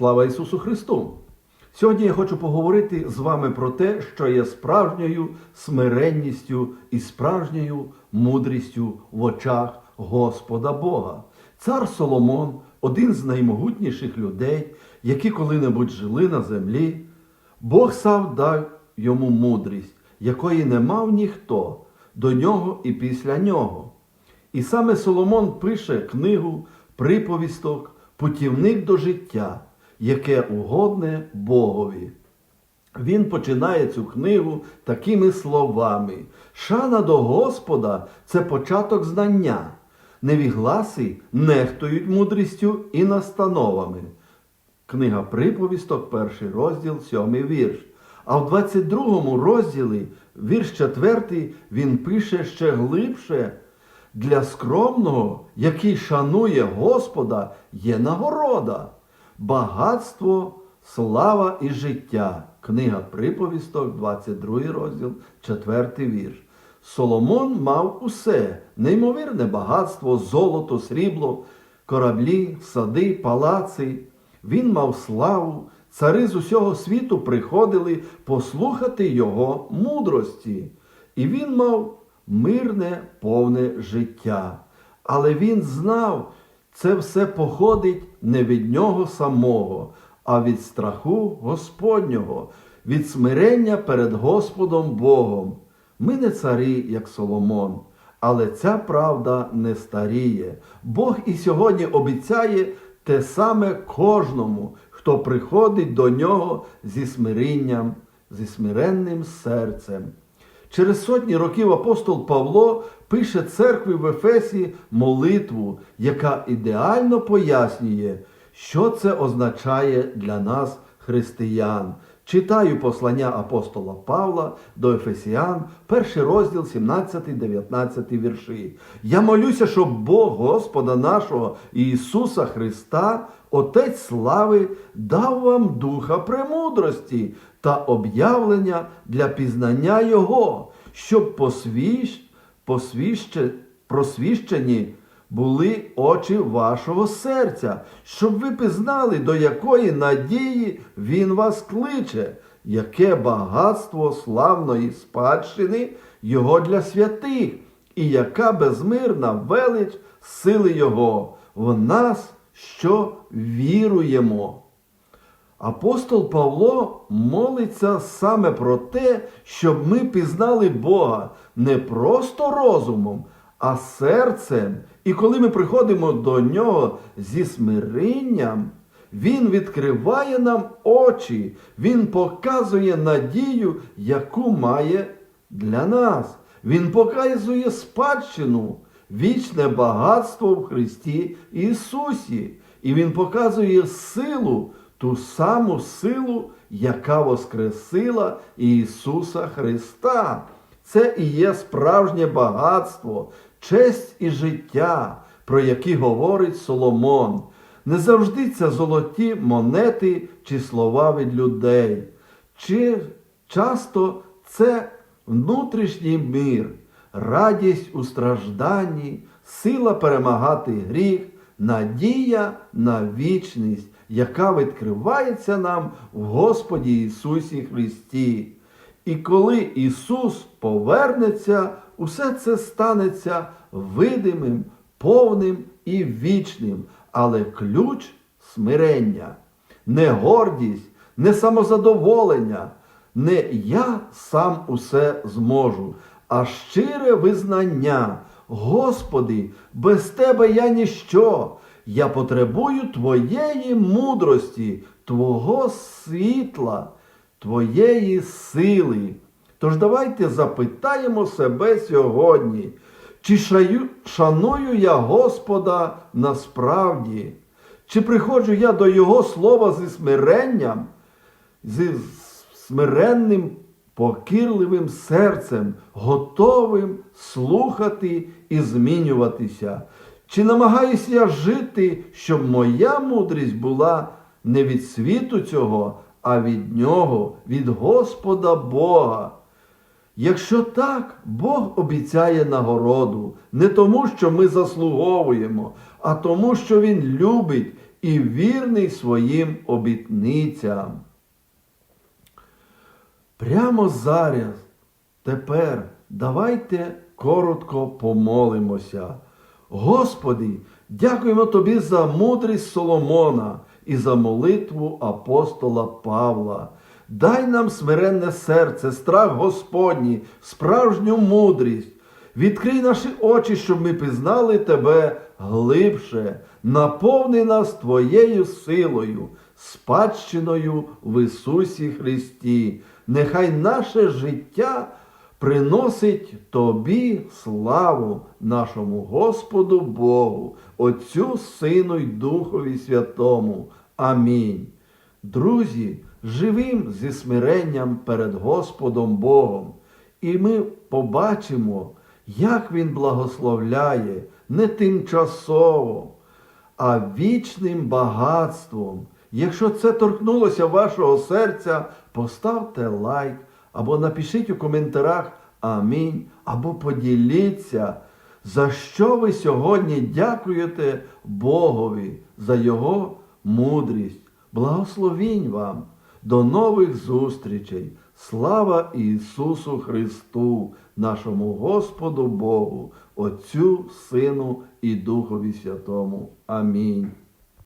Слава Ісусу Христу! Сьогодні я хочу поговорити з вами про те, що є справжньою смиренністю і справжньою мудрістю в очах Господа Бога. Цар Соломон, один з наймогутніших людей, які коли-небудь жили на землі, Бог сам дав йому мудрість, якої не мав ніхто до нього і після нього. І саме Соломон пише книгу приповісток, путівник до життя, яке угодне Богові. Він починає цю книгу такими словами: Шана до Господа це початок знання. Невігласи нехтують мудрістю і настановами. Книга приповісток, перший розділ, сьомий вірш. А в 22 розділі, вірш 4, він пише ще глибше. Для скромного, який шанує Господа, є нагорода, багатство, слава і життя. Книга приповісток, 22 розділ, 4 вірш. Соломон мав усе неймовірне багатство, золото, срібло, кораблі, сади, палаци. Він мав славу, цари з усього світу приходили послухати його мудрості. І він мав мирне, повне життя. Але він знав, це все походить не від нього самого, а від страху Господнього, від смирення перед Господом Богом. Ми не царі, як Соломон, але ця правда не старіє. Бог і сьогодні обіцяє те саме кожному, хто приходить до нього зі смиренням, зі смиренним серцем. Через сотні років апостол Павло пише церкві в Ефесі молитву, яка ідеально пояснює, що це означає для нас, християн. Читаю послання апостола Павла до Ефесіан, перший розділ, 17-19 вірші. Я молюся, щоб Бог Господа нашого Ісуса Христа, Отець слави, дав вам духа премудрості та об'явлення для пізнання Його, щоб посвіщ, посвіще, просвіщені були очі вашого серця, щоб ви пізнали, до якої надії Він вас кличе, яке багатство славної спадщини Його для святих, і яка безмирна велич сили Його в нас, що віруємо. Апостол Павло молиться саме про те, щоб ми пізнали Бога не просто розумом, а серцем. І коли ми приходимо до нього зі смиренням, Він відкриває нам очі, Він показує надію, яку має для нас. Він показує спадщину, вічне багатство в Христі Ісусі. І Він показує силу, ту саму силу, яка воскресила Ісуса Христа. Це і є справжнє багатство, честь і життя, про які говорить Соломон. Не завжди це золоті монети чи слова від людей. Чи часто це внутрішній мир, радість у стражданні, сила перемагати гріх, надія на вічність, яка відкривається нам в Господі Ісусі Христі. І коли Ісус повернеться, усе це станеться видимим, повним і вічним, але ключ смирення, не гордість, не самозадоволення, не я сам усе зможу, а щире визнання. Господи, без Тебе я ніщо. Я потребую Твоєї мудрості, Твого світла, Твоєї сили. Тож давайте запитаємо себе сьогодні, чи шаю, шаную я Господа насправді, чи приходжу я до Його слова зі смиренням, зі смиренним, покірливим серцем, готовим слухати і змінюватися. Чи намагаюся я жити, щоб моя мудрість була не від світу цього, а від нього, від Господа Бога? Якщо так, Бог обіцяє нагороду не тому, що ми заслуговуємо, а тому, що Він любить і вірний своїм обітницям. Прямо зараз, тепер давайте коротко помолимося. Господи, дякуємо Тобі за мудрість Соломона і за молитву апостола Павла. Дай нам смиренне серце, страх Господній, справжню мудрість. Відкрий наші очі, щоб ми пізнали Тебе глибше, наповни нас Твоєю силою, спадщиною в Ісусі Христі. Нехай наше життя приносить Тобі славу нашому Господу Богу, Отцю, Сину й Духові Святому. Амінь. Друзі, живим зі смиренням перед Господом Богом, і ми побачимо, як Він благословляє не тимчасово, а вічним багатством. Якщо це торкнулося вашого серця, поставте лайк або напишіть у коментарях Амінь, або поділіться, за що ви сьогодні дякуєте Богові за Його мудрість. Благословінь вам. До нових зустрічей. Слава Ісусу Христу, нашому Господу Богу, Отцю, Сину і Духові Святому. Амінь.